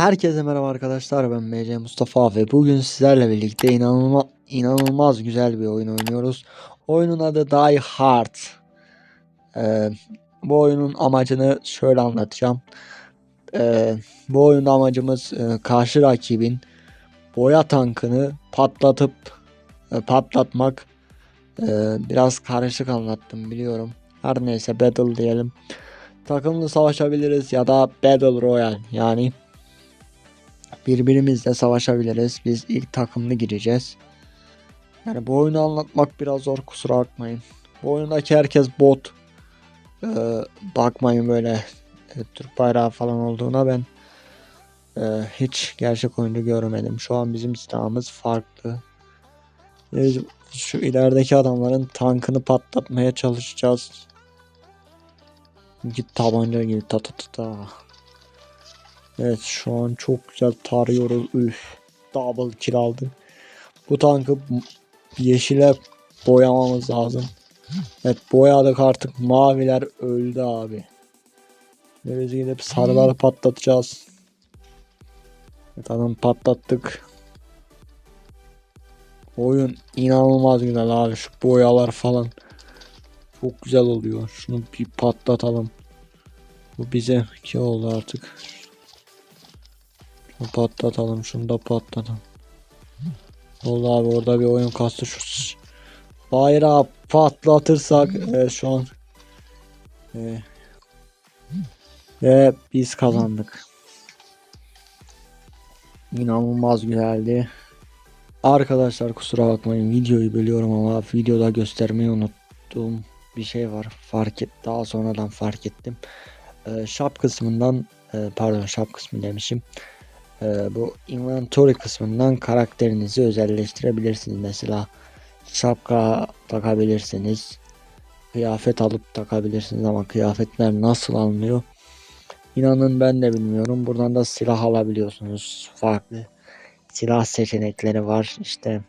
Herkese merhaba arkadaşlar ben MC Mustafa ve bugün sizlerle birlikte inanılma, inanılmaz güzel bir oyun oynuyoruz. Oyunun adı Die Hard. Ee, bu oyunun amacını şöyle anlatacağım. Ee, bu oyunda amacımız e, karşı rakibin boya tankını patlatıp e, patlatmak. Ee, biraz karışık anlattım biliyorum. Her neyse battle diyelim. Takımlı savaşabiliriz ya da battle royale yani birbirimizle savaşabiliriz. Biz ilk takımlı gireceğiz. Yani bu oyunu anlatmak biraz zor kusura bakmayın. Bu oyundaki herkes bot. Ee, bakmayın böyle e, Türk bayrağı falan olduğuna ben e, hiç gerçek oyunu görmedim. Şu an bizim silahımız farklı. Biz şu ilerideki adamların tankını patlatmaya çalışacağız. Git tabanca gibi ta ta ta ta. Evet şu an çok güzel tarıyoruz. Üf. Double kill aldı. Bu tankı yeşile boyamamız lazım. Evet boyadık artık. Maviler öldü abi. Ve biz gidip sarıları patlatacağız. Evet adam patlattık. Oyun inanılmaz güzel abi. Şu boyalar falan. Çok güzel oluyor. Şunu bir patlatalım. Bu bize ki oldu artık. Patlatalım. Şunu da patlatalım. Oldu abi orada bir oyun kastı şu bayrağı patlatırsak evet, şu an e, ve biz kazandık. İnanılmaz güzeldi. Arkadaşlar kusura bakmayın videoyu bölüyorum ama videoda göstermeyi unuttuğum bir şey var. Fark et daha sonradan fark ettim. Ee, shop kısmından e, pardon shop kısmı demişim. Ee, bu inventory kısmından karakterinizi özelleştirebilirsiniz. Mesela şapka takabilirsiniz. Kıyafet alıp takabilirsiniz ama kıyafetler nasıl alınıyor? İnanın ben de bilmiyorum. Buradan da silah alabiliyorsunuz. Farklı silah seçenekleri var. İşte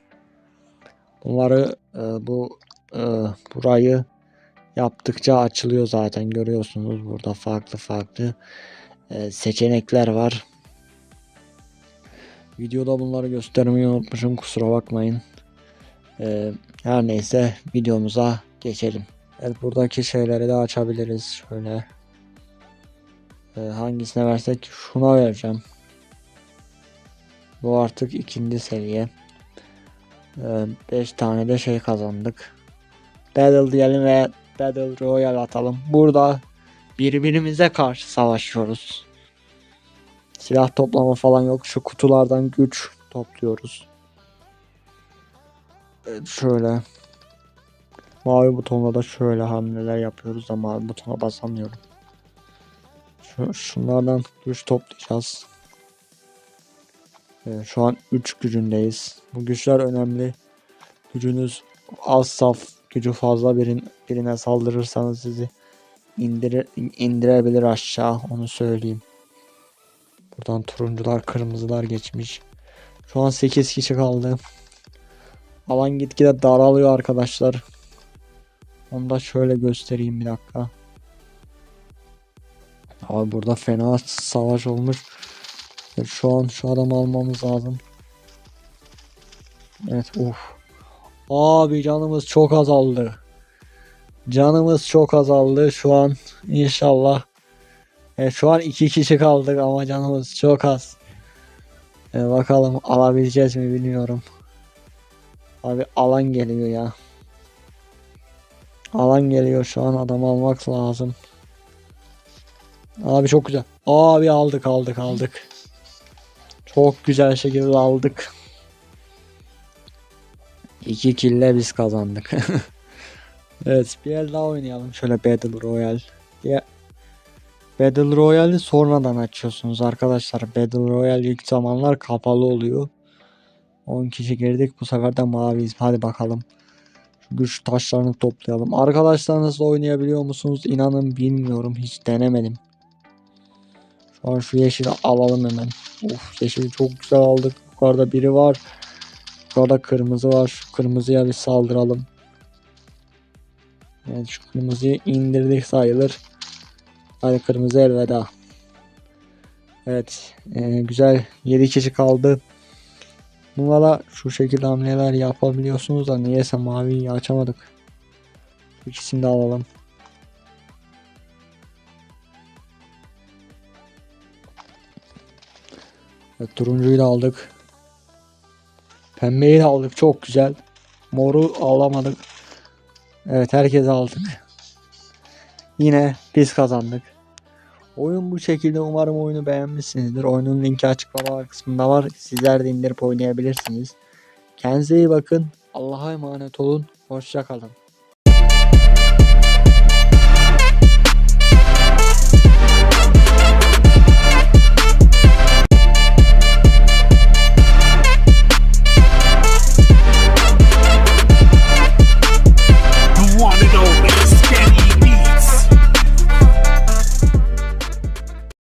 bunları e, bu e, burayı yaptıkça açılıyor zaten görüyorsunuz burada farklı farklı e, seçenekler var. Videoda bunları göstermeyi unutmuşum kusura bakmayın. E, her neyse videomuza geçelim. Evet buradaki şeyleri de açabiliriz şöyle. E, hangisine versek şuna vereceğim. Bu artık ikinci seviye. 5 tane de şey kazandık. Battle diyelim ve Battle Royale atalım. Burada birbirimize karşı savaşıyoruz. Silah toplama falan yok. Şu kutulardan güç topluyoruz. Evet, şöyle. Mavi butonla da şöyle hamleler yapıyoruz ama butona basamıyorum. Şu, şunlardan güç toplayacağız. Evet, şu an 3 gücündeyiz. Bu güçler önemli. Gücünüz az saf, gücü fazla birin, birine saldırırsanız sizi indirir, indirebilir aşağı onu söyleyeyim. Buradan turuncular, kırmızılar geçmiş. Şu an 8 kişi kaldı. Alan gitgide daralıyor arkadaşlar. Onu da şöyle göstereyim bir dakika. Abi burada fena savaş olmuş. Şu an şu adamı almamız lazım. Evet uf. Abi canımız çok azaldı. Canımız çok azaldı şu an inşallah. Evet, şu an iki kişi kaldık ama canımız çok az. Evet, bakalım alabileceğiz mi bilmiyorum. Abi alan geliyor ya. Alan geliyor şu an adam almak lazım. Abi çok güzel. Abi aldık aldık aldık. Çok güzel şekilde aldık. İki kille biz kazandık. evet bir el daha oynayalım. Şöyle Battle Royale. Ya Battle Royale'i sonradan açıyorsunuz arkadaşlar. Battle Royale ilk zamanlar kapalı oluyor. 10 kişi girdik. Bu sefer de maviyiz. Hadi bakalım. Şu güç taşlarını toplayalım. Arkadaşlarınızla oynayabiliyor musunuz? İnanın bilmiyorum. Hiç denemedim. Şu an şu yeşili alalım hemen. Of yeşili çok güzel aldık. Yukarıda biri var. Yukarıda kırmızı var. Şu kırmızıya bir saldıralım. Evet şu kırmızıyı indirdik sayılır. Hadi kırmızı elveda. Evet. e, güzel 7 kişi kaldı. Bunlara şu şekilde hamleler yapabiliyorsunuz da niyeyse maviyi açamadık. İkisini de alalım. Evet, turuncuyu da aldık. Pembeyi de aldık. Çok güzel. Moru alamadık. Evet herkes aldık. Yine biz kazandık. Oyun bu şekilde. Umarım oyunu beğenmişsinizdir. Oyunun linki açıklama kısmında var. Sizler de indirip oynayabilirsiniz. Kendinize iyi bakın. Allah'a emanet olun. Hoşça kalın.